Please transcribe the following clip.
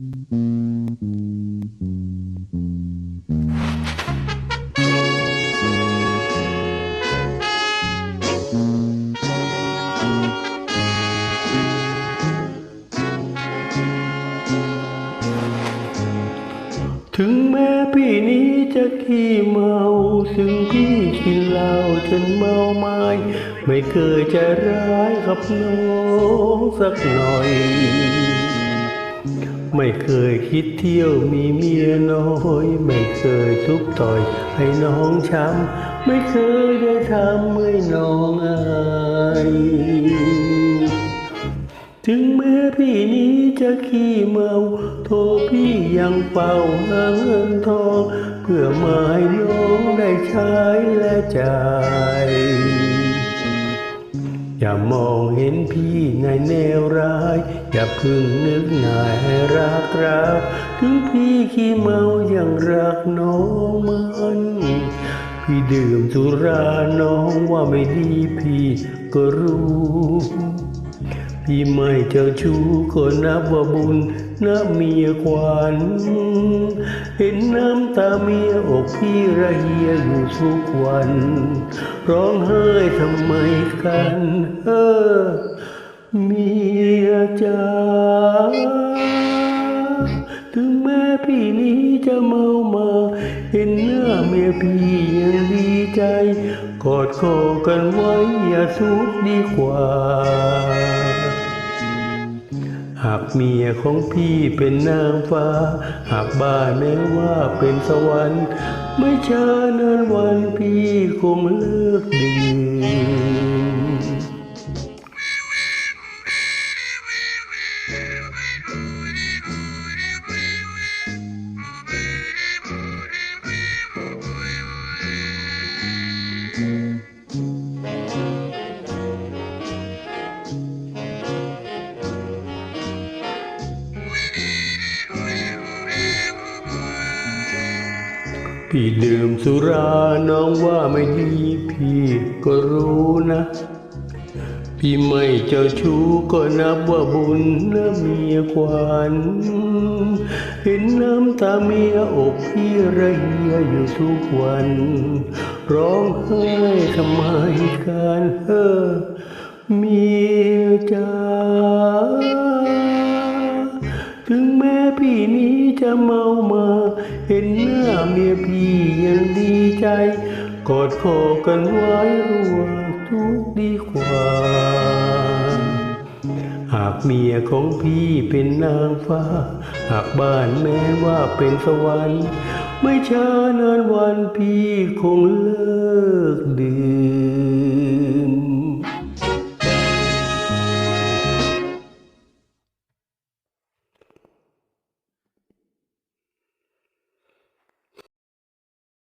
ถึงแม้พี่นี้จะขี้เมาถึงพี่กินเหล้าจนเมาไม้ไม่เคยจะร้ายกับน้องสักหน่อย ไม่เคยคิดเที่ยวมีเมียน้อยไม่เคยทุบต่อยให้น้องช้ำไม่เคยได้ทำให้น้องอายถึงแม้พี่นี้จะขี้เมาโทรพี่ยังเฝ้าหาเงินทอง เพื่อมาให้น้องได้ใช้และจ่ายอย่ามอง เห็นพี่ในแนวร้าย อย่าเพึ่งนึกนายให้รักเราถึงพี่ขี้เมายังรักน้องมันพี่ดื่มสุราน้องว่าไม่ดีพี่ก็รู้ พี่ไม่เจ้าชู้ก็นับว่าบุญ นะเมียควันเห็นน้ำตาเมียอกพี่ระเหียอยู่ทุกวัน ร้องไห้ทำไมกันเออเมียจ้าถึงแม้พี่นี้จะเมามา เห็นหน้าเมียพี่ยังดีใจ กอดคอกันไว้อย่าทุกข์ดีกว่า หากเมียของพี่เป็นนางฟ้า หากบ้านแม้ว่าเป็นสวรรค์ ไม่ช้านานวันพี่คงเลิกดื่ม พี่ดื่มสุราน้องว่าไม่ดีพี่ก็รู้นะ พี่ไม่เจ้าชู้ก็นับว่าบุญนะเมียควันเห็นน้ำตาเมียอกพี่ระเหียอยู่ทุกวัน ร้องไห้ทำไมกันเออเมียจ้าถึงแม้ พี่นี้จะเมามา เห็นหน้าเมียพี่ยังดีใจ กอดคอกันไว้ร่วทุกดีกว่า หากเมียของพี่เป็นนางฟ้า หากบ้านแม้ว่าเป็นสวรรค์ ไม่ช้านานวันพี่คงเลิกดื่